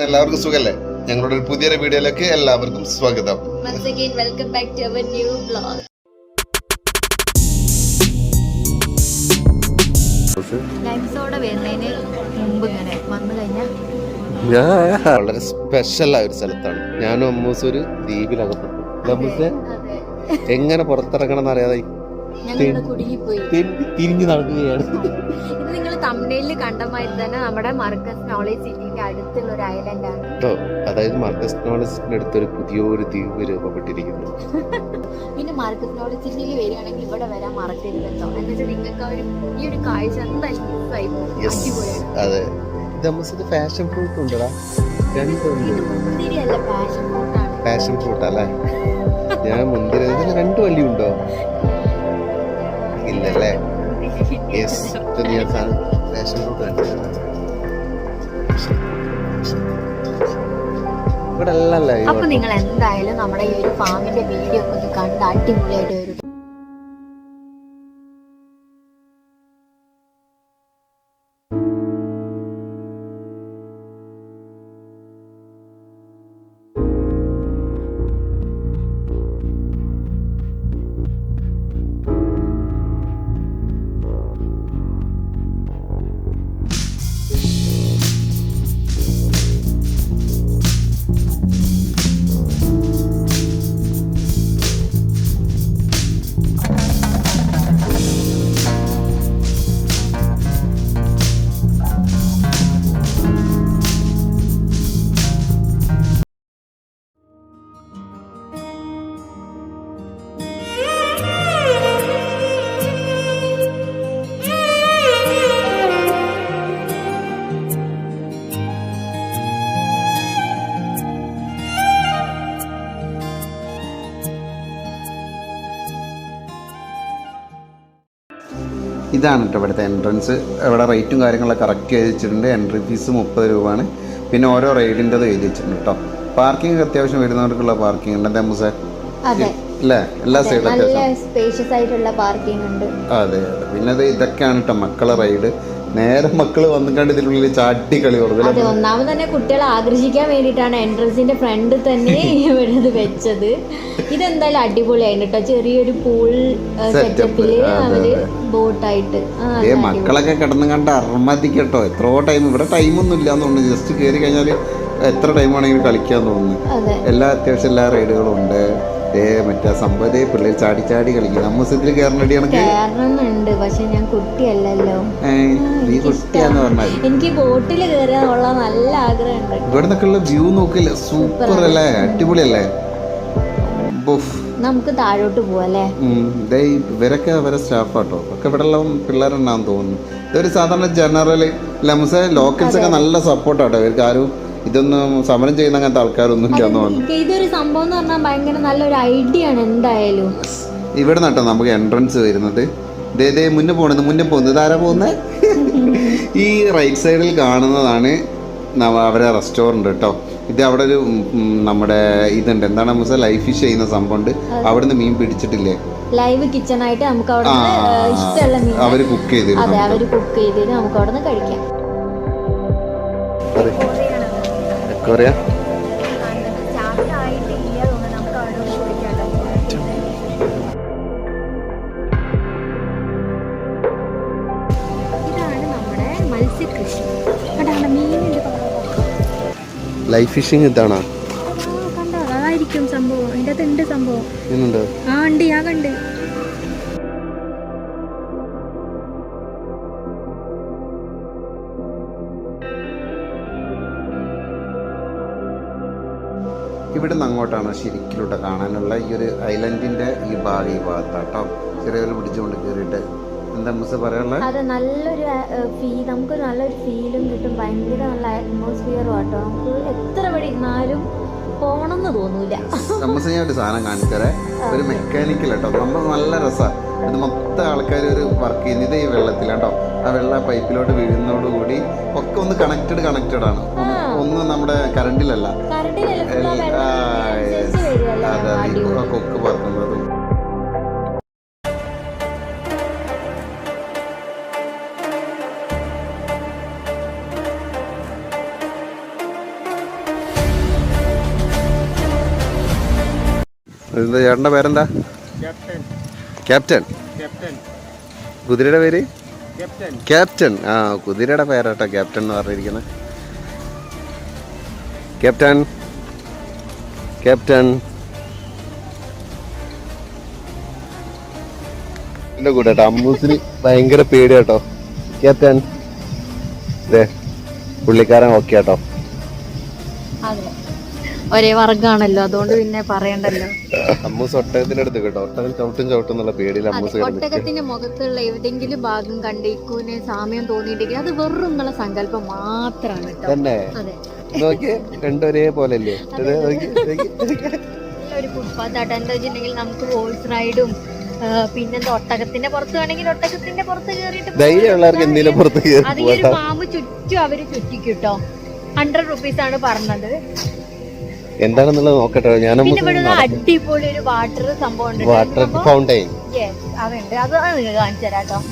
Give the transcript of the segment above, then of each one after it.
എല്ലാവർക്കും സുഖല്ലേ? ഞങ്ങളുടെ ഒരു പുതിയൊരു വീഡിയോയിലേക്ക് എല്ലാവർക്കും സ്വാഗതം. Once again, welcome back to our new vlog. ലൈംസോടെ വരുന്നതിന് മുമ്പ് ഇങ്ങനെ വന്നു കഴിഞ്ഞാൽ വളരെ സ്പെഷ്യൽ ആയ ഒരു സ്ഥലത്താണ്. ഞാനും അമ്മൂസ് ഒരു ദ്വീപിലകപ്പെട്ടു അമ്മൂസേ? എങ്ങനെ പുറത്തിറങ്ങണം എന്നറിയാതായി തിരിഞ്ഞു നടക്കുകയാണ്. ഇത് നിങ്ങൾ തമിഴിൽ കണ്ട മാതിരി തന്നെ നമ്മുടെ മർക്കസ് നോളേജ് സിറ്റിന്റെ അടുത്തുള്ള ഒരു ഐലൻഡ് ആണ്. കേട്ടോ അതായത് മാർക്കസ് സിറ്റിന്റെ അടുത്തൊരു പുതിയൊരു ദ്വീപ് രൂപപ്പെട്ടിരിക്കുന്നു. പിന്നെ മർക്കസ് നോളേജ് സിറ്റിയിൽ വരികയാണെങ്കിൽ ഇവിടെ വരാൻ മറക്കരുത് കേട്ടോ എന്ന് വെച്ചാൽ നിങ്ങൾക്ക് ഒരു ഈ ഒരു കാഴ്ച എന്തായാലും മിസ്സായി പോകും അതെ. ഇത് ഫാഷൻ ഫ്രൂട്ട് ഉണ്ടടാ. രണ്ടുണ്ട്. പാഷൻ ഫ്രൂട്ട് അല്ലേ? ഞാൻ മുന്തിരി ഇതിന് രണ്ട് വള്ളി ഉണ്ടോ ഇല്ലല്ലേ യെസ് ഞാൻ ഇവിടെ അല്ലല്ലേ ഈ അപ്പൊ നിങ്ങൾ എന്തായാലും നമ്മുടെ ഈ ഒരു ഫാമിന്റെ വീഡിയോ ഒക്കെ ഒന്ന് കണ്ട് അടിപൊളിയായിട്ട് ഇതാണ് കേട്ടോ ഇവിടുത്തെ എൻട്രൻസ് ഇവിടെ റേറ്റും കാര്യങ്ങളൊക്കെ കറക്റ്റ് എഴുതി വെച്ചിട്ടുണ്ട്. എൻട്രി ഫീസ് മുപ്പത് രൂപയാണ്. പിന്നെ ഓരോ റൈഡിന്റെത് എഴുതി വെച്ചിട്ടുണ്ട് കേട്ടോ. പാർക്കിംഗ് അത്യാവശ്യം വരുന്നവർക്കുള്ള പാർക്കിംഗ് ഉണ്ട്. എന്താ മുസേ? അല്ലേ എല്ലാ അത്യാവശ്യം. സ്പേഷ്യസ് ആയിട്ടുള്ള പാർക്കിംഗ് ഉണ്ട്. അതെ അതെ. പിന്നെ ഇത് ഇതൊക്കെയാണ് കേട്ടോ മക്കളെ റൈഡ് നേരെ മക്കൾ വന്നിക്കാണ്ട് ഇതിനുള്ളിൽ ചാട്ടി കളി അതെ ഒന്നാമത് തന്നെ കുട്ടികളെ ആകർഷിക്കാൻ വേണ്ടിട്ടാണ് എൻട്രൻസിന്റെ ഫ്രണ്ട് തന്നെ ഇവിടെ ഇത് വെച്ചത്. ഇതെന്തായാലും അടിപൊളിയായിട്ട് കേട്ടോ ചെറിയൊരു പൂൾ സെറ്റപ്പിൽ അവർ. ബോട്ടായിട്ട് ഏ മക്കളൊക്കെ കിടന്നു കണ്ട് അർമ്മതിക്കട്ടോ എത്രയോ ടൈം ഇവിടെ ടൈമൊന്നും ഇല്ല തോന്നുന്നു. ജസ്റ്റ് കയറി കഴിഞ്ഞാൽ എത്ര ടൈം ആണെങ്കിലും കളിക്കാൻ തോന്നുന്നു. എല്ലാ അത്യാവശ്യം എല്ലാ റൈഡുകളും ഉണ്ട്. ഏ മറ്റേ സംഭവതേ പിള്ളേർ ചാടി ചാടി കളിക്കും നമ്മസത്തിൽ കയറണടി കണക്ക് കയറണമെന്നുണ്ട് പക്ഷെ ഞാൻ കുട്ടിയല്ലല്ലോ. നീ കുട്ടിയാന്ന് പറഞ്ഞാൽ എനിക്ക് ബോട്ടിൽ കയറാനുള്ള നല്ല ആഗ്രഹമുണ്ട് ഇവിടെ നിന്നൊക്കെയുള്ള വ്യൂ നോക്കില്ല. സൂപ്പർ അല്ലേ? അടിപൊളിയല്ലേ? അല്ലേ നമുക്ക് താഴോട്ട് പോവല്ലേ? ഇവരൊക്കെ അവരെ സ്റ്റാഫാട്ടോ ഒക്കെ ഇവിടെ ഉള്ള പിള്ളേരുണ്ടാന്ന് തോന്നുന്നു. ഇതൊരു സാധാരണ ജനറൽ ലംസ ലോക്കൽസ് ഒക്കെ നല്ല സപ്പോർട്ടാട്ടോ ഇവർക്ക് ആരും ഇതൊന്നും സമരം ചെയ്യുന്ന അങ്ങനത്തെ ആൾക്കാരൊന്നും ഇല്ലാന്ന് തോന്നുന്നു. ഇതൊരു സംഭവം എന്ന് പറഞ്ഞാൽ ഭയങ്കര നല്ലൊരു ഐഡിയ ആണ് എന്തായാലും. ഇവിടെ നട്ടോ നമുക്ക് എൻട്രൻസ് വരുന്നത്. ദേ മുന്നേ പോണത് മുന്നേ പോകുന്നത് ഇതാരാ പോകുന്നത് ഈ റൈറ്റ് സൈഡിൽ കാണുന്നതാണ് അവരെ റെസ്റ്റോറന്റ് കേട്ടോ ഇത് അവിടെ ഒരു നമ്മുടെ ഇതുണ്ട്. എന്താണ് നമ്മൾ ലൈഫ് ഫിഷ് ചെയ്യുന്ന സംഭവമുണ്ട് അവിടുന്ന് മീൻ പിടിച്ചിട്ടില്ലേ? ലൈവ് കിച്ചൺ ആയിട്ട് നമുക്ക് അവിടെ ഇഷ്ടമുള്ള മീൻ അവർ കുക്ക് അതെ ചെയ്തിരുന്നു അവർ കുക്ക് ചെയ്തിട്ട് നമുക്ക് അവിടെ നിന്ന് കഴിക്കാം മീനിന്റെ ലൈഫ് ഫിഷിംഗ് ഇതാണോ? കണ്ടോ? അതായിരിക്കും സംഭവം. അതിന്റെ അകത്ത് ഉണ്ട് സംഭവം? ആ ഉണ്ട് ഞാൻ കണ്ട്. ഇവിടെ നിന്ന് അങ്ങോട്ടാണ് ശരിക്കിലൂടെ കാണാനുള്ള ഈ ഒരു ഐലൻഡിന്റെ ഈ ഭാഗം ഈ ഭാഗത്താട്ടോ. ചെറിയൊരു പിടിച്ചുകൊണ്ട് കയറിയിട്ട് എന്താ മിസ് പറയാനുള്ളത് അതെ നല്ലൊരു ഫീ നമുക്ക് നല്ലൊരു ഫീലും കിട്ടും. ഭയങ്കര നല്ല അറ്റ്മോസ്ഫിയറും ആട്ടോ. നമുക്ക് എത്ര ഇവിടെ ഇരുന്നാലും പോകണമെന്ന് തോന്നൂല. ഞാൻ ഒരു സാധനം കാണിച്ചാലേ ഒരു മെക്കാനിക്കൽ കേട്ടോ നമ്മൾ നല്ല രസമാണ് ഇത് മൊത്തം ആൾക്കാർ ഒരു വർക്ക് ചെയ്യുന്നത് ഈ വെള്ളത്തിലാട്ടോ. ആ വെള്ള പൈപ്പിലോട്ട് വീഴുന്നതോടുകൂടി ഒക്കെ ഒന്ന് കണക്റ്റഡ് കണക്റ്റഡ് ആണ്. ഒന്ന് നമ്മുടെ കറണ്ടിലല്ല Ah, കൊക്ക് പറക്കുന്നതും ചേട്ടന്റെ പേരെന്താ? ക്യാപ്റ്റൻ. കുതിരയുടെ പേര്? ക്യാപ്റ്റൻ. ആ കുതിരയുടെ പേരാട്ടോ ക്യാപ്റ്റൻ എന്ന് പറഞ്ഞിരിക്കുന്നത്. ക്യാപ്റ്റൻ. ക്യാപ്റ്റൻ. എന്റെ കൂടെ കേട്ടോ അമ്മൂസിന് ഭയങ്കര പേടി കേട്ടോ. ക്യാപ്റ്റൻ. ദേ പുള്ളിക്കാരൻ ഓക്കെ കേട്ടോ അതെ. ഒരേ വർഗാണല്ലോ അതുകൊണ്ട് പിന്നെ പറയണ്ടല്ലോ. അമ്മൂസ് ഒട്ടകത്തിന്റെ അടുത്ത് കേട്ടോ ഒട്ടകം ചവിട്ടും ചവിട്ടും എന്നുള്ള പേടിയിൽ അതെ അമ്മൂസ് ഒട്ടകത്തിന്റെ മുഖത്തുള്ള എവിടെങ്കിലും ഭാഗം കണ്ട് സാമ്യം തോന്നിയിട്ടെങ്കിൽ അത് വെറും നിങ്ങളെ സങ്കല്പം മാത്രമാണ് കേട്ടോ. തന്നെ? അതെ. നോക്കിയേ രണ്ടും ഒരേ പോലെ അല്ലേ നോക്കി, നോക്കി, നോക്കി. ഒരു ഫുട്പാത്ത് ആട്ടോ എന്താ വെച്ചിട്ടുണ്ടെങ്കിൽ നമുക്ക് ഹോഴ്സ് റൈഡും പിന്നെന്താ ഒട്ടകത്തിന്റെ പുറത്ത് വേണമെങ്കിൽ ഒട്ടകത്തിന്റെ പുറത്ത് കയറിയിട്ട് ധൈര്യമുള്ളവർക്ക് എന്തെങ്കിലും പുറത്ത് അതിലൊരു പോകാം. പാമ്പ് ചുറ്റും അവർ ചുറ്റിക്കിട്ടോ. ഹൺഡ്രഡ് റുപ്പീസ് ആണ് പറഞ്ഞത്. എന്താണെന്നുള്ളത് നോക്കട്ടെ ഞാൻ അടിപൊളി ഒരു വാട്ടർ സംഭവം വാട്ടർ ഫൗണ്ടൈൻ അതുണ്ട്. അത് കാണിച്ചു തരാം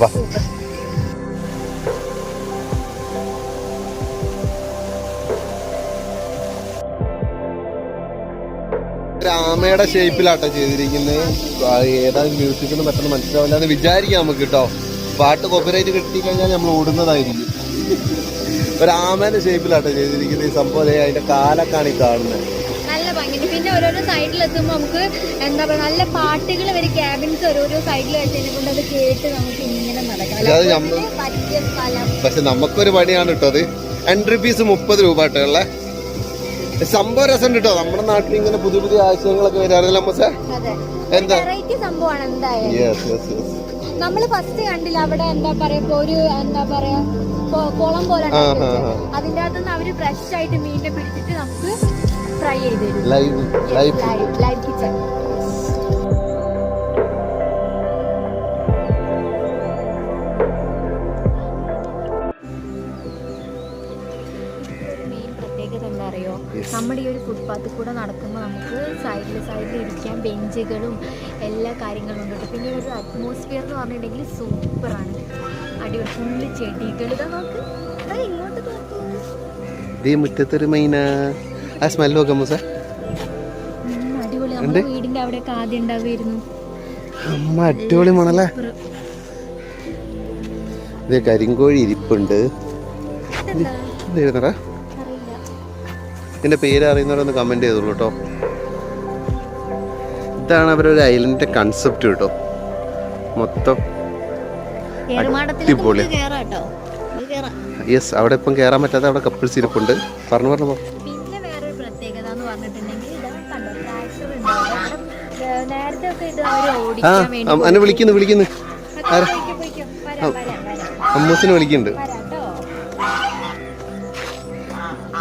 രാമയുടെ ഷേപ്പിലാട്ടോ ചെയ്തിരിക്കുന്നത് ഏതാ മ്യൂസിക് എന്ന് പെട്ടെന്ന് മനസ്സിലാവില്ല. എന്ന് വിചാരിക്കാം നമുക്ക് കേട്ടോ പാട്ട് കോപ്പിറൈറ്റ് കിട്ടിക്കഴിഞ്ഞാൽ നമ്മൾ ഓടുന്നതായിരിക്കും. ഒരു ആമേന്റെ ഷേപ്പിലാട്ടോ ചെയ്തിരിക്കുന്നത് ഈ സംഭവം. അതിന്റെ കാലൊക്കെയാണ് ഈ കാണുന്നത് നല്ല ഭംഗിയുണ്ട് പിന്നെ ഓരോരോ സൈഡിൽ എത്തുമ്പോൾ നമുക്ക് എന്താ പറയുക നല്ല പാട്ടുകൾ വരെ ക്യാബിൻസ് ഓരോരോ സൈഡിൽ വെച്ചതിനെ കൊണ്ട് അത് കേട്ട് നമുക്ക് ഇങ്ങനെ നടക്കാം. പക്ഷെ നമുക്കൊരു പണിയാണ് കേട്ടോ അത്. എൻട്രി ഫീസ് മുപ്പത് രൂപ കേട്ടോ ഉള്ളെ. സംഭവം രസം കേട്ടോ നമ്മുടെ നാട്ടിൽ ഇങ്ങനെ പുതിയ പുതിയ ആശയങ്ങളൊക്കെ വരാറില്ല അമ്മ അതെ. എന്താ? സംഭവമാണ് എന്തായാലും. നമ്മൾ ഫസ്റ്റ് കണ്ടില്ല അവിടെ എന്താ പറയാ ഇപ്പൊ ഒരു എന്താ പറയാ കുളം പോലെ. അതിന്റെ അകത്തുനിന്ന് അവർ ഫ്രഷ് ആയിട്ട് മീനിനെ പിടിച്ചിട്ട് നമുക്ക് ഫ്രൈ ചെയ്ത് ലൈവ് ലൈവ് ലൈവ് കിച്ചൺ നമ്മുടെ ഈ ഒരു ഫുട്പാത്തിൽ കൂടെ നടക്കുമ്പോൾ നമുക്ക് സൈഡിൽ സൈഡിൽ ഇരിക്കാൻ ബെഞ്ചുകളും എല്ലാ കാര്യങ്ങളും ഉണ്ട്. പിന്നെ ഒരു അറ്റ്മോസ്ഫിയർ എന്ന് പറഞ്ഞിട്ടുണ്ടെങ്കിൽ സൂപ്പറാണ് അടിപൊളി. ഫുള്ള് ചെടികൾ ഇതാ നോക്ക്? ഇങ്ങോട്ട് നോക്ക്. മുറ്റത്തൊരു മൈന. ആ സ്മെൽ നോക്കാം സാർ അടിപൊളി. നമ്മുടെ വീടിന്റെ അവിടെയൊക്കെ ആദ്യം ഉണ്ടാവുമായിരുന്നു. അമ്മ അടിപൊളി മണല്ലേ? ഇത് കരിങ്കോഴി ഇരിപ്പുണ്ട്. അറിയില്ല ഇതിന്റെ പേര് അറിയുന്നവരൊന്ന് കമന്റ് ചെയ്തോളൂ കേട്ടോ ഇതാണ് അവരൊരു ഐലൻഡിന്റെ കൺസെപ്റ്റ് കേട്ടോ മൊത്തം അടിപൊളി. യെസ് അവിടെ ഇപ്പം കയറാൻ പറ്റാതെ അവിടെ കപ്പിൾസ് ഇരിപ്പുണ്ട്. പറഞ്ഞു പറഞ്ഞു പോ. പിന്നെ വിളിക്കുന്നു പ്രത്യേകത എന്ന് പറഞ്ഞിട്ടുണ്ടെങ്കിൽ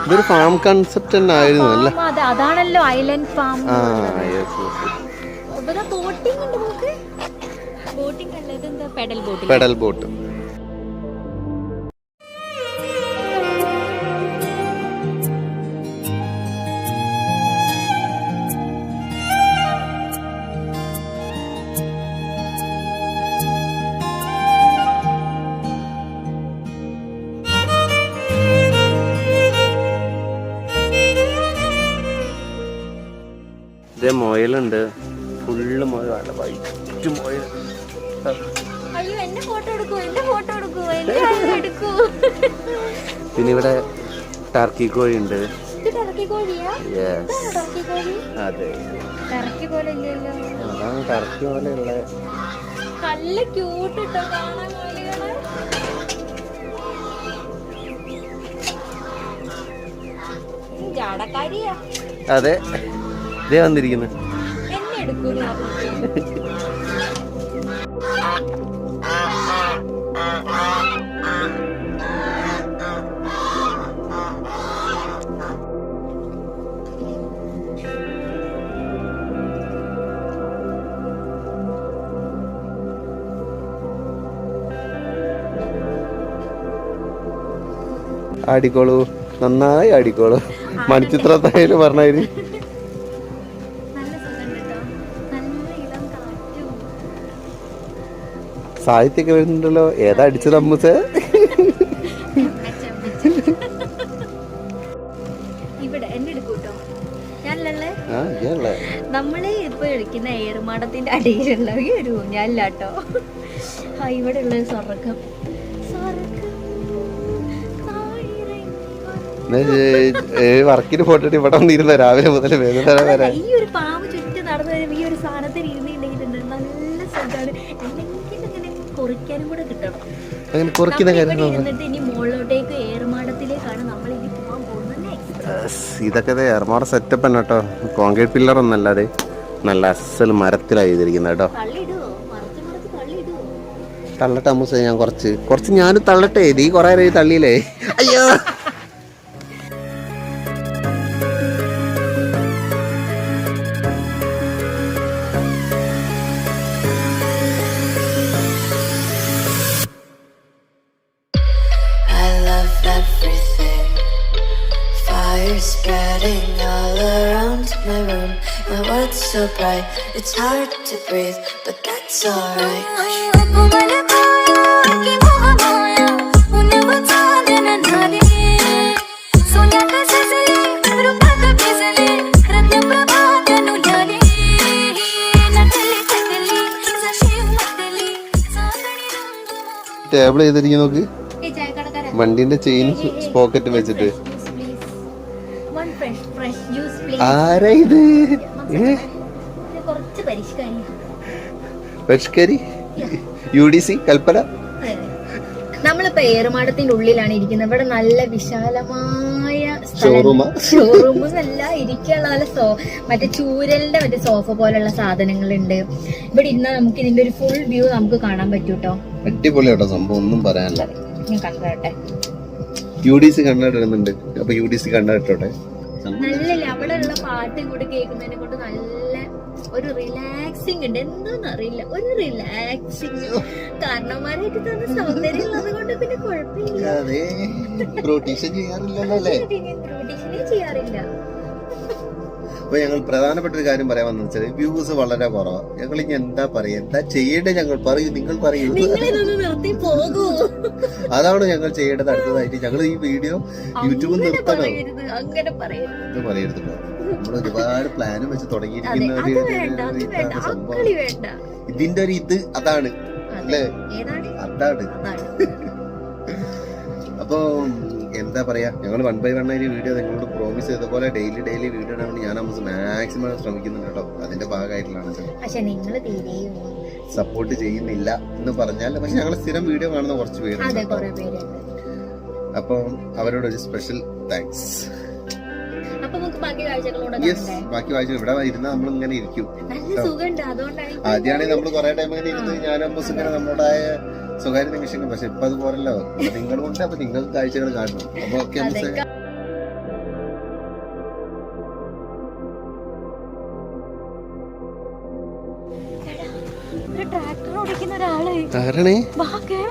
ഇതൊരു ഫാം കൺസെപ്റ്റ് തന്നെ ആയിരുന്നു അല്ലേ? അതെ അതാണല്ലോ ഐലൻഡ് ഫാം ആ യെസ് യെസ് ബോട്ടിംഗ് ഉണ്ട് ബോട്ടിംഗ് അല്ല ഇതെന്താ? പെഡൽ ബോട്ട് പെഡൽ ബോട്ട് ഇതേ മൊയലുണ്ട്. ഫുള്ള് മൊയൽ നല്ല വൈറ്റ് മൊയൽ. പിന്നെ ഇവിടെ ടർക്കി കോഴി ഉണ്ട്. ടർക്കി അതെ. പോലെ അതാണ് ടർക്കി പോലെയുള്ള നല്ല ക്യൂട്ട് കാണാൻ കോഴികളെ അതെ. ഇതേ വന്നിരിക്കുന്നു. ആടിക്കോളൂ. നന്നായി ആടിക്കോളൂ. മണിച്ചിത്രത്തായാലും പറഞ്ഞാൽ സാഹിത്യൊക്കെ വരുന്നുണ്ടല്ലോ. ഏതാ അടിച്ചത് അമ്മൂസേ? നമ്മൾ ഇപ്പൊ കളിക്കുന്ന ഏറുമാടത്തിന്റെ അടിയിലുള്ള ഒരു ഊഞ്ഞാലാട്ടോ ആ ഇവിടെ ഉള്ള സ്വർഗം വർക്കിന് ഫോട്ടോ ഇവിടെ വന്നിരുന്ന? രാവിലെ മുതൽ അതല്ല, ഈ ഒരു പാമ്പ് ചുറ്റും നടന്നു ഈ ഒരു സാധനത്തിൽ ഇരുന്നിട്ടുണ്ടെങ്കിൽ നല്ല സുഖമാണ് കുറിക്കാനും കൂടെ കിട്ടണം. അങ്ങനെ കുറയ്ക്കുന്ന കാര്യം ഇരുന്നിട്ട് ഇനി മുകളിലോട്ടേക്ക് ഏർമാടത്തിലേക്കാണ് നമ്മൾ ഇനി പോകാൻ പോകുന്നത്. ഇതൊക്കെ ഏർമാട സെറ്റപ്പ് തന്നെ കേട്ടോ. കോൺക്രീറ്റ് പില്ലർ ഒന്നല്ലാതെ നല്ല അസൽ മരത്തിലാണ് ചെയ്തിരിക്കുന്നത് കേട്ടോ. തള്ളട്ടെ അമ്മൂസ ഞാൻ കുറച്ച്. കുറച്ച് ഞാനും തള്ളട്ടെ. നീ കുറെ തള്ളിയില്ലേ? അയ്യോ! So bright, it's hard to breathe, but that's alright. Table ചെയ്തിരിക്കും നോക്ക്? വണ്ടിന്റെ ചെയിൻ പോക്കറ്റ് വെച്ചിട്ട്. ആരായി ആരാ ഇത്? ഏ? പരിഷ്കാരി? യു. ഡി സി കൽപ്പന നമ്മളിപ്പോ ഏറുമാടത്തിന്റെ ഉള്ളിലാണ് ഇരിക്കുന്നത്. ഇവിടെ നല്ല വിശാലമായ ഷോറൂം ആ? ഷോറൂം എന്നല്ല ഇരിക്കാനുള്ള നല്ല സോ മറ്റേ ചൂരലിന്റെ മറ്റേ സോഫ പോലുള്ള സാധനങ്ങളുണ്ട്. ഇവിടെ ഇന്ന് നമുക്ക് ഇതിന്റെ ഒരു ഫുൾ വ്യൂ നമുക്ക് കാണാൻ പറ്റൂട്ടോ? അടിപൊളിയാട്ടോ സംഭവം. ഒന്നും പറയാനില്ല. ഞാൻ കണ്ടോട്ടെ. യു ഡി സി കണ്ണാടുന്നുണ്ട് അപ്പൊ യു ഡി സി കണ്ടിട്ടോട്ടെ നല്ല അവിടെ ഉള്ള പാട്ടും കൂടെ കേൾക്കുന്നതിനെ കൊണ്ട് നല്ല ഒരു റിലാക്സിങ് ഉണ്ട്. എന്താന്ന് അറിയില്ല ഒരു റിലാക്സിങ് കാരണന്മാരായിട്ട് തന്നെ സൗന്ദര്യം ഉള്ളത് കൊണ്ട് പിന്നെ കുഴപ്പമില്ല. ബ്യൂട്ടീഷ്യനെ ചെയ്യാറില്ല. അപ്പൊ ഞങ്ങൾ പ്രധാനപ്പെട്ട ഒരു കാര്യം പറയാൻ വന്നു വെച്ചാൽ വ്യൂസ് വളരെ കുറവാ. ഞങ്ങൾ ഇനി എന്താ പറയാ? എന്താ ചെയ്യേണ്ടത് ഞങ്ങൾ പറയൂ നിങ്ങൾ പറയൂ. അതാണ് ഞങ്ങൾ ചെയ്യേണ്ടത് അടുത്തതായിട്ട്. ഞങ്ങൾ ഈ വീഡിയോ യൂട്യൂബിൽ നിർത്തണം. ഇത് പറയരുത്. നമ്മൾ ഒരുപാട് പ്ലാനും വെച്ച് തുടങ്ങിയിരിക്കുന്ന. ഇതിന്റെ ഒരു ഇത് അതാണ് അല്ലേ? അതാണ്. അപ്പോ എന്താ പറയാ ഞങ്ങൾ വൺ ബൈ വൺ ആയി വീഡിയോ നിങ്ങളോട് പ്രോമിസ് ചെയ്ത പോലെ ഡെയിലി ഡെയിലി വീഡിയോ ഇടാൻ ഞാൻ നമുക്ക് മാക്സിമം ശ്രമിക്കുന്നുണ്ട് കേട്ടോ. അതിന്റെ ഭാഗമായിട്ടുള്ളതാണ് പക്ഷെ നിങ്ങൾ സപ്പോർട്ട് ചെയ്യുന്നില്ല എന്ന് പറഞ്ഞാൽ പക്ഷെ ഞങ്ങൾ സ്ഥിരം വീഡിയോ കാണുന്ന കുറച്ച് പേരുണ്ട് അപ്പം അവരോടൊരു ഒരു സ്പെഷ്യൽ താങ്ക്സ് ബാക്കി കാഴ്ചകളോടെ യെസ് ബാക്കി വായിച്ചു ഇവിടെ ഇരുന്നാ നമ്മൾ ഇങ്ങനെ ഇരിക്കും ആദ്യമാണെങ്കിൽ നമ്മൾ കുറെ ടൈം ഇങ്ങനെ ഇരുന്ന് ഞാൻ അമ്മസ് ഇങ്ങനെ നമ്മുടേതായ സ്വകാര്യ നിമിഷങ്ങൾ. പക്ഷെ ഇപ്പൊ അത് പോരല്ലോ നിങ്ങളുണ്ട് അപ്പൊ നിങ്ങൾക്ക് കാഴ്ചകൾ കാണണം അപ്പൊ ഓക്കെ അമ്മസ്. ട്രാക്ടർ ഓടിക്കുന്ന ഒരാൾ.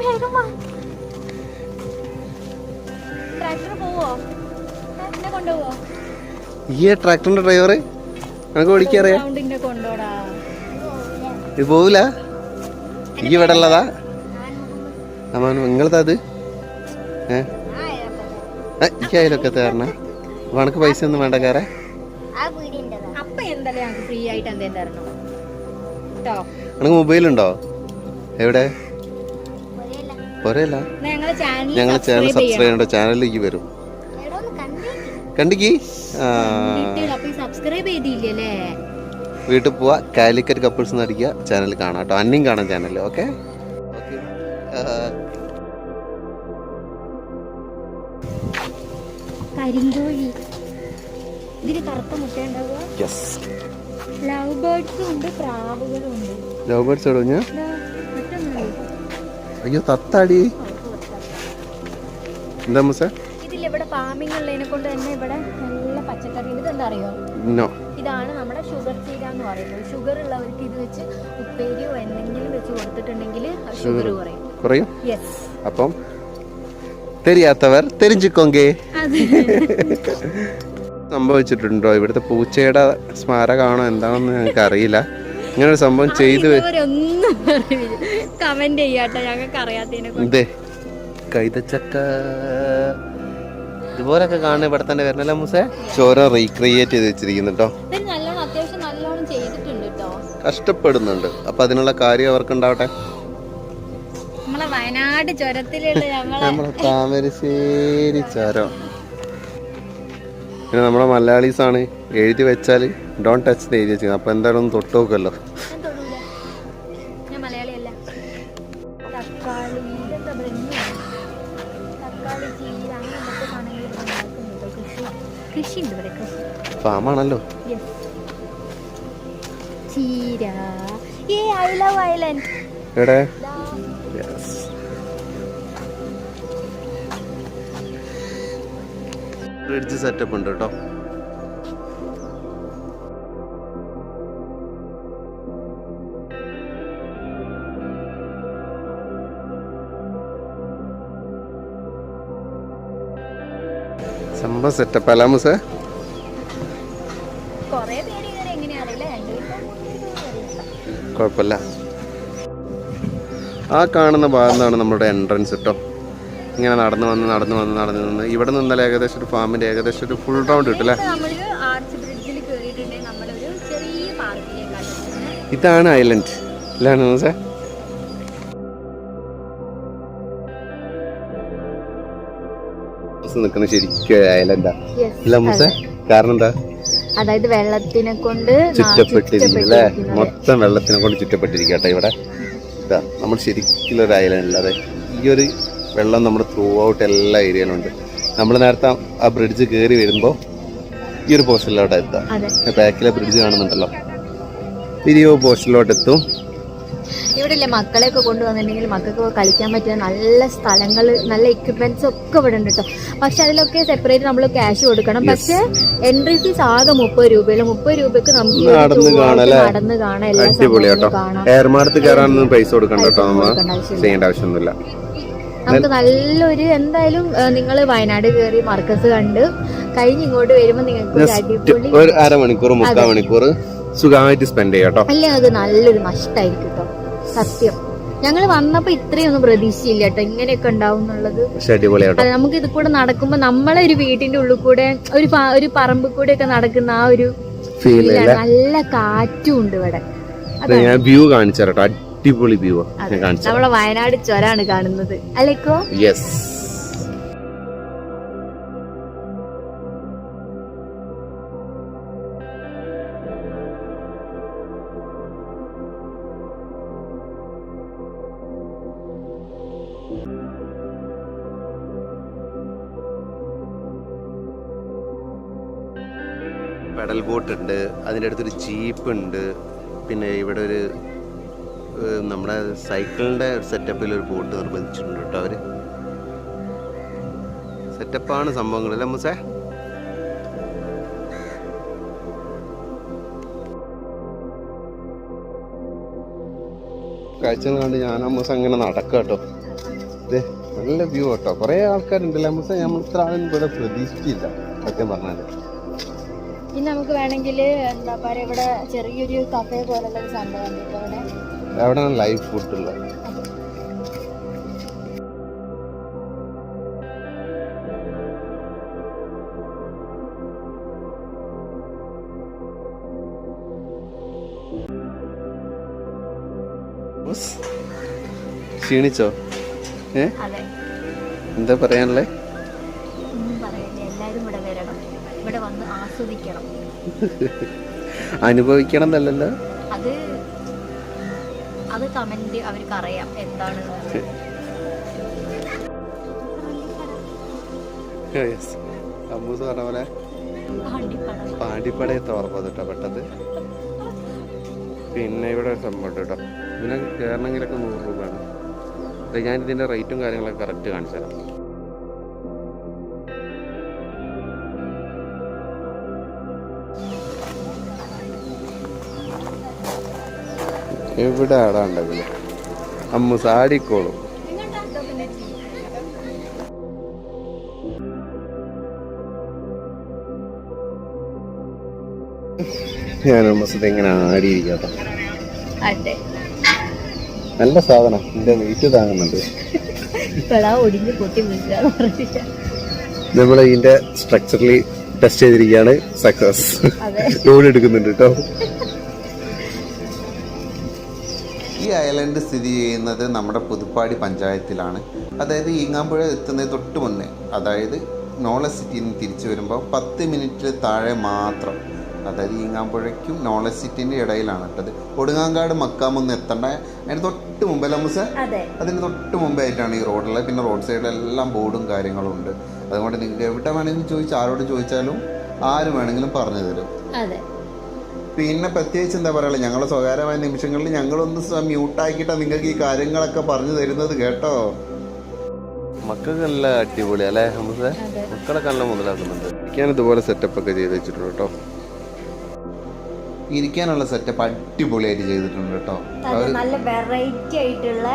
വേഗം ട്രാക്ടർ പോവോ? എന്നെ കൊണ്ടുപോവോ? ഈ ട്രാക്ടറിന്റെ ഡ്രൈവർ നമുക്ക് വിളിക്കാറിയാ ഇത് പോവില്ല ഈ ഇവിടെ ഉള്ളതാ? അമ്മ നിങ്ങളതാ അത് ഏ? ഈ അതിലൊക്കെ തരണ. വണക്ക് പൈസ ഒന്നും വേണ്ട കേട്ടോ നിനക്ക് മൊബൈലുണ്ടോ എവിടെ? പോരല്ല ഞങ്ങളെ ചാനൽ സബ്സ്ക്രൈബ് ചെയ്യണ്ട ചാനലിലേക്ക് വരും. കണ്ടിക്ക്? വീട്ടിൽ പോവാ. കാലിക്കറ്റ് കപ്പിൾസ് എന്ന് അടിക്കുക ചാനൽ കാണാം കേട്ടോ. അന്നിയും കാണാം ചാനൽ ഓക്കെ കരിങ്കോഴി. ഇതിന് കറുത്ത മുട്ട യെസ് ലവ് ബേർഡ്സും ഉണ്ട് പ്രാവുകളും ഉണ്ട്. ലവ് ബേർഡ്സ് എവിടെ ഞാൻ? അയ്യോ തത്താടി. എന്താ മുസ? ഇവിടെ ഫാമിംഗ് ഉള്ളതിനെ കൊണ്ട് തന്നെ ഇവിടെ നല്ല പച്ചക്കറി. ഇത് എന്താ അറിയോ ഇതാണ് നമ്മുടെ ഷുഗർ ചീര എന്ന് പറയുന്നത്. ഷുഗർ ഉള്ളവർക്ക് ഇത് വെച്ച് ഉപ്പേരിയോ എന്തെങ്കിലും വെച്ച് കൊടുത്തിട്ടുണ്ടെങ്കിൽ ഷുഗർ കുറയും. കുറയും? യെസ് അപ്പം തെരിയാത്തവർ തെരിഞ്ചിക്കൊങ്കേ അതെ. സംഭവിച്ചിട്ടുണ്ടോ? ഇവിടുത്തെ പൂച്ചയുടെ സ്മാരകമാണോ എന്താണെന്ന് ഞങ്ങൾക്ക് അറിയില്ല ഇങ്ങനെ ഒരു സംഭവം ചെയ്തു കമന്റ് ചെയ്യാട്ടോ ഞങ്ങൾക്ക് അറിയാത്തതിനെ കൈതച്ചക്ക. ഇതുപോലൊക്കെ കാണുന്ന ഇവിടെ തന്നെ വരണല്ലേ മൂസേ? ചോര റീക്രിയേറ്റ് ചെയ്ത് വെച്ചിരിക്കുന്നു കേട്ടോ കഷ്ടപ്പെടുന്നുണ്ട്. അപ്പൊ അതിനുള്ള കാര്യം അവർക്ക് ഉണ്ടാവട്ടെ നമ്മളെ വയനാട് ചുരത്തിലുള്ള നമ്മളെ താമരശ്ശേരി ചുരം. പിന്നെ നമ്മുടെ മലയാളീസ് ആണ് എഴുതി വെച്ചാൽ ഡോണ്ട് ടച്ച് എഴുതി വെച്ചത് അപ്പൊ എന്തായാലും ഒന്ന് തൊട്ട് നോക്കുമല്ലോ ഫാമാണല്ലോ ഫ്രിഡ്ജ് സെറ്റപ്പ് ഉണ്ട് കേട്ടോ. സംഭവം സെറ്റപ്പ് അല്ല മുസേ കുഴപ്പമില്ല. ആ കാണുന്ന ഭാഗത്താണ് നമ്മുടെ എൻട്രൻസ് കേട്ടോ ഇങ്ങനെ നടന്ന് വന്ന് നടന്ന് വന്ന് നടന്ന് നിന്ന് ഇവിടെ നിന്നാൽ ഏകദേശം ഒരു ഫാമിന്റെ ഏകദേശം ഒരു ഫുൾ റൗണ്ട് കിട്ടില്ലേ? ഇതാണ് ഐലൻഡ് ഇല്ലാണ് സാർ നിൽക്കുന്നത് ശരിക്കും ഐലൻഡാ ഇല്ല മൂസേ കാരണം എന്താ? അതായത് വെള്ളത്തിനെ കൊണ്ട് ചുറ്റപ്പെട്ടിരിക്കും അല്ലേ? മൊത്തം വെള്ളത്തിനെ കൊണ്ട് ചുറ്റപ്പെട്ടിരിക്കട്ടെ ഇവിടെ. ഇതാ നമ്മൾ ശരിക്കും ഒരു അല്ലാതെ ഈ ഒരു വെള്ളം നമ്മുടെ ത്രൂ ഔട്ട് എല്ലാ ഏരിയയിലും ഉണ്ട്. നമ്മൾ നേരത്തെ ആ ബ്രിഡ്ജ് കയറി വരുമ്പോൾ ഈ ഒരു പോസ്റ്റിലോട്ട് എത്താം. അതെ. ബാക്കിലെ ബ്രിഡ്ജ് കാണുന്നുണ്ടല്ലോ. തിരിയോ പോസ്റ്റിലോട്ട് എത്തും. ഇവിടെ ഇല്ലേ മക്കളെയൊക്കെ കൊണ്ടുവന്നിട്ടുണ്ടെങ്കിൽ മക്കൾക്ക് കളിക്കാൻ പറ്റുന്ന നല്ല സ്ഥലങ്ങൾ നല്ല എക്യുപ്മെന്റ്സ് ഒക്കെ ഇവിടെ ഉണ്ട് കേട്ടോ പക്ഷെ അതിലൊക്കെ സെപ്പറേറ്റ് നമ്മൾ ക്യാഷ് കൊടുക്കണം. പക്ഷെ എൻട്രി ഫീസ് ആകെ മുപ്പത് രൂപയിൽ മുപ്പത് രൂപയ്ക്ക് നമുക്ക് നടന്ന് കാണാം? എല്ലാ സംഭവങ്ങളും കാണാം. പൈസ കൊടുക്കണ്ട ആവശ്യമൊന്നുമില്ല. നമുക്ക് നല്ലൊരു എന്തായാലും നിങ്ങൾ വയനാട് കയറി മർക്കസ് കണ്ട് കഴിഞ്ഞ് ഇങ്ങോട്ട് വരുമ്പോൾ നിങ്ങൾക്ക് ഒരു അരമണിക്കൂർ മുക്കാൽ മണിക്കൂർ സുഖമായിട്ട് സ്പെൻഡ് ചെയ്യാം കേട്ടോ അല്ലേ? അത് നല്ലൊരു നഷ്ടമായിരിക്കും കേട്ടോ സത്യം. ഞങ്ങൾ വന്നപ്പോ ഇത്രയൊന്നും പ്രതീക്ഷയില്ല കേട്ടോ ഇങ്ങനെയൊക്കെ ഉണ്ടാവും എന്നുള്ളത്. പക്ഷെ നമുക്ക് ഇത് കൂടെ നടക്കുമ്പോ നമ്മളെ ഒരു വീട്ടിന്റെ ഉള്ളിൽ കൂടെ ഒരു പ- ഒരു പറമ്പ് കൂടെ ഒക്കെ നടക്കുന്ന ആ ഒരു ഫീൽ feel ആണ്. നല്ല കാറ്റും ഉണ്ട് ഇവിടെ. ഞാൻ വ്യൂ കാണിച്ചു തരാം അടിപൊളി വ്യൂ ഞാൻ കാണിച്ചു നമ്മളെ വയനാട് ചുരാണ് കാണുന്നത്. അല്ലേക്കോ യെസ് പെഡൽ ബോട്ട് ഉണ്ട് അതിന്റെ അടുത്തൊരു ജീപ്പ് ഉണ്ട് പിന്നെ ഇവിടെ ഒരു നമ്മുടെ സൈക്കിളിന്റെ സെറ്റപ്പിൽ ഒരു ബോട്ട് നിർബന്ധിച്ചിട്ടുണ്ട് കേട്ടോ അവർ സെറ്റപ്പാണ് സംഭവങ്ങളല്ലേ മുസേ? കാഴ്ച കണ്ട് ഞാൻ അമ്മൂസ അങ്ങനെ നടക്കുക കേട്ടോ. ദേ, നല്ല വ്യൂ കേട്ടോ. കുറേ ആൾക്കാരുണ്ടല്ലേ? അമ്മൂസ നമ്മൾ ഇത്ര ആളും ഇവിടെ പ്രതീക്ഷിച്ചില്ല സത്യം പറഞ്ഞാൽ ഇനി നമുക്ക് വേണമെങ്കിൽ എന്താ പറയുക ഇവിടെ ചെറിയൊരു കഫേ പോലുള്ള ഒരു സംഭവം ഇവിടെ എവിടെയാണ് ലൈവ് ഫുഡ് ഉള്ളത്. ക്ഷീണിച്ചോ? ഏ? അതെ. എന്താ പറയാനുള്ളേ? അനുഭവിക്കണം എന്നല്ലല്ലോ അത് അത് കമന്റ് അവർക്ക് അറിയാം എന്താണ് അമ്മൂസ് പറഞ്ഞ പോലെ പാണ്ടിപ്പടം. പാണ്ടിപ്പടയത്തെ ഓർമ്മ കേട്ടോ പെട്ടത്. പിന്നെ ഇവിടെ ഒരു സംഭവം കേട്ടോ. ഇതിന് കയറണമെങ്കിലൊക്കെ നൂറ് രൂപയാണ്. ഞാൻ ഇതിന്റെ റേറ്റും കാര്യങ്ങളൊക്കെ കറക്റ്റ് കാണിച്ചു തരാം. എവിടെ ആടാണ്ടത് അമ്മ സാടിക്കോളും ഞാൻ അമ്മസത്തെ ഇങ്ങനെ ആടിയിരിക്കാട്ടോ. നല്ല സാധനം. എന്റെ വെയിറ്റ് താങ്ങുന്നുണ്ട്. നമ്മൾ ഇതിന്റെ സ്ട്രക്ചറിൽ ടെസ്റ്റ് ചെയ്തിരിക്കുകയാണ് സക്സസ് ലോഡ് എടുക്കുന്നുണ്ട് കേട്ടോ ഈ ഐലൻഡ് സ്ഥിതി ചെയ്യുന്നത് നമ്മുടെ പുതുപ്പാടി പഞ്ചായത്തിലാണ്. അതായത് ഈങ്ങാമ്പുഴ എത്തുന്നതിന് തൊട്ട് മുന്നേ. അതായത് നോളജ് സിറ്റിയിൽ നിന്ന് തിരിച്ചു വരുമ്പോൾ പത്ത് മിനിറ്റിൽ താഴെ മാത്രം. അതായത് ഈങ്ങാമ്പുഴയ്ക്കും നോളജ് സിറ്റിന്റെ ഇടയിലാണ് ഇട്ടത് ഒടുങ്ങാങ്കാട് മക്കാമൊന്നും എത്തണ്ട. അതിന് തൊട്ട് മുമ്പേ അല്ല അതെ. അതിന് തൊട്ട് മുമ്പായിട്ടാണ് ഈ റോഡുള്ളത്. പിന്നെ റോഡ് സൈഡിലെല്ലാം ബോർഡും കാര്യങ്ങളും ഉണ്ട്. അതുകൊണ്ട് നിങ്ങൾക്ക് എവിടെ വേണമെങ്കിലും ചോദിച്ചാൽ ആരോട് ചോദിച്ചാലും ആര് വേണമെങ്കിലും പറഞ്ഞു തരും. പിന്നെ പ്രത്യേകിച്ച് എന്താ പറയുക ഞങ്ങളുടെ സ്വകാര്യമായ നിമിഷങ്ങളിൽ ഞങ്ങളൊന്ന് മ്യൂട്ടാക്കിയിട്ടാണ് നിങ്ങൾക്ക് ഈ കാര്യങ്ങളൊക്കെ പറഞ്ഞു തരുന്നത് കേട്ടോ. മക്കൾക്ക് നല്ല അടിപൊളി അല്ലേ ഹംസ. മക്കളൊക്കെ നല്ല മുതലാക്കുന്നുണ്ട്. ഞാൻ ഇതുപോലെ സെറ്റപ്പ് ഒക്കെ ചെയ്ത് വെച്ചിട്ടുണ്ട് കേട്ടോ. ഇരിക്കാനുള്ള സെറ്റപ്പ് അടിപൊളിയായിട്ട് ചെയ്തിട്ടുണ്ട് കേട്ടോ. നല്ല വെറൈറ്റി ആയിട്ടുള്ള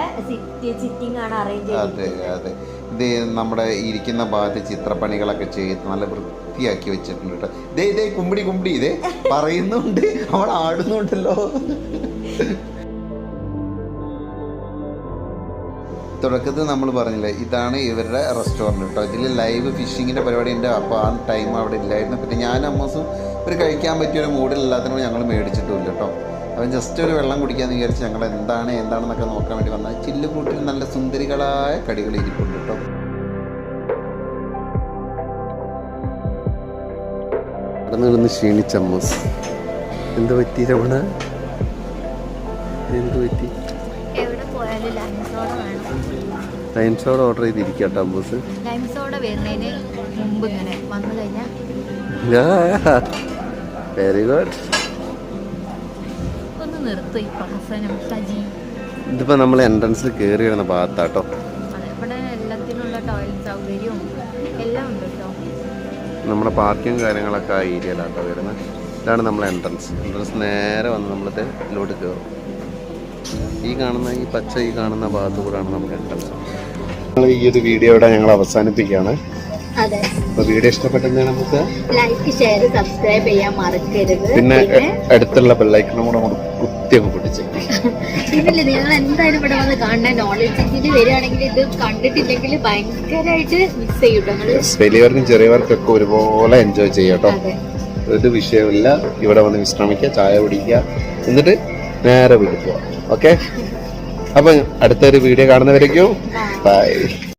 സിറ്റിംഗ് ആണ് അറേഞ്ച് അതെ അതെ. ഇത് നമ്മുടെ ഇരിക്കുന്ന ഭാഗത്ത് ചിത്രപ്പണികളൊക്കെ ചെയ്ത് നല്ല വൃത്തിയാക്കി വെച്ചിട്ടുണ്ട് കേട്ടോ ഇതേ ഇതേ കുമ്പിടി കുമ്പിടി ഇതേ പറയുന്നുണ്ട്. അവൾ ആടുന്നുണ്ടല്ലോ. തുടക്കത്തിൽ നമ്മൾ പറഞ്ഞില്ലേ ഇതാണ് ഇവരുടെ റെസ്റ്റോറന്റ് കേട്ടോ ഇതിൽ ലൈവ് ഫിഷിങ്ങിന്റെ പരിപാടി ഉണ്ട്. അപ്പോൾ ആ ടൈം അവിടെ ഇല്ലായിരുന്നു. പിന്നെ ഞാൻ അമ്മസും ഒരു കഴിക്കാൻ പറ്റിയ ഒരു മൂഡിലില്ലാത്തതിനോട് ഞങ്ങൾ മേടിച്ചിട്ടുമില്ല കേട്ടോ അവൻ ജസ്റ്റ് ഒരു വെള്ളം കുടിക്കാമെന്ന് വിചാരിച്ച് ഞങ്ങൾ എന്താണ് എന്താണെന്നൊക്കെ നോക്കാൻ വേണ്ടി വന്നാൽ ചില്ലുകൂട്ടിൽ നല്ല സുന്ദരികളായ കടികൾ ഇരിപ്പുണ്ട് കേട്ടോ നടന്നു കിടന്ന് ക്ഷീണിച്ചമ്മസ് എന്ത് പറ്റി രമണ? എന്ത് പറ്റി? ലൈം സോഡ ഓർഡർ ചെയ്തിരിക്കട്ടെ അമ്മസ്. ലൈം സോഡ വരുന്നതിന് മുമ്പ് ഇങ്ങനെ വന്നു കഴിഞ്ഞാൽ വെരി ഗുഡ് ഒന്ന് നിർത്തു ഇതിപ്പോ നമ്മൾ എൻട്രൻസിൽ കയറി വരുന്ന ഭാഗത്താട്ടോ. നമ്മുടെ പാർക്കിങ് കാര്യങ്ങളൊക്കെ ആ ഏരിയയിലാട്ടോ വരുന്നത്. ഇതാണ് നമ്മളെ എൻട്രൻസ് എൻട്രൻസ് നേരെ വന്ന് നമ്മളത്തെ ഇതിലോട്ട് കയറും ഈ കാണുന്ന ഈ പച്ച ഈ കാണുന്ന ഭാഗത്ത് കൂടാണ് നമുക്ക് എൻട്രൻസ് ഞങ്ങൾ ഈ ഒരു വീഡിയോ ഇവിടെ ഞങ്ങൾ അവസാനിപ്പിക്കുകയാണ്. വീഡിയോ ഇഷ്ടപ്പെട്ടെന്താണ് നമുക്ക് ലൈക്ക് ഷെയർ സബ്സ്ക്രൈബ് ചെയ്യാൻ മറക്കരുത്. പിന്നെ അടുത്തുള്ള ബെല്ലൈക്കണും കൂടെ അങ്ങോട്ട് കുത്തിയൊക്കെ പൊട്ടിച്ച്. പിന്നില്ലേ നിങ്ങൾ എന്തായാലും ഇവിടെ വന്ന് കാണാൻ നോളജ് ഇതിൽ വരികയാണെങ്കിൽ ഇത് കണ്ടിട്ടില്ലെങ്കിൽ ഭയങ്കരമായിട്ട് മിസ് ചെയ്യൂട്ടോ വലിയവർക്കും ചെറിയവർക്കൊക്കെ ഒരുപോലെ എൻജോയ് ചെയ്യാട്ടോ ഒരു വിഷയമില്ല ഇവിടെ വന്ന് വിശ്രമിക്കുക ചായ കുടിക്കുക എന്നിട്ട് നേരെ വിളിക്കുക പോവാം. ഓക്കെ അപ്പം അടുത്തൊരു വീഡിയോ കാണുന്നവരേക്കും ബൈ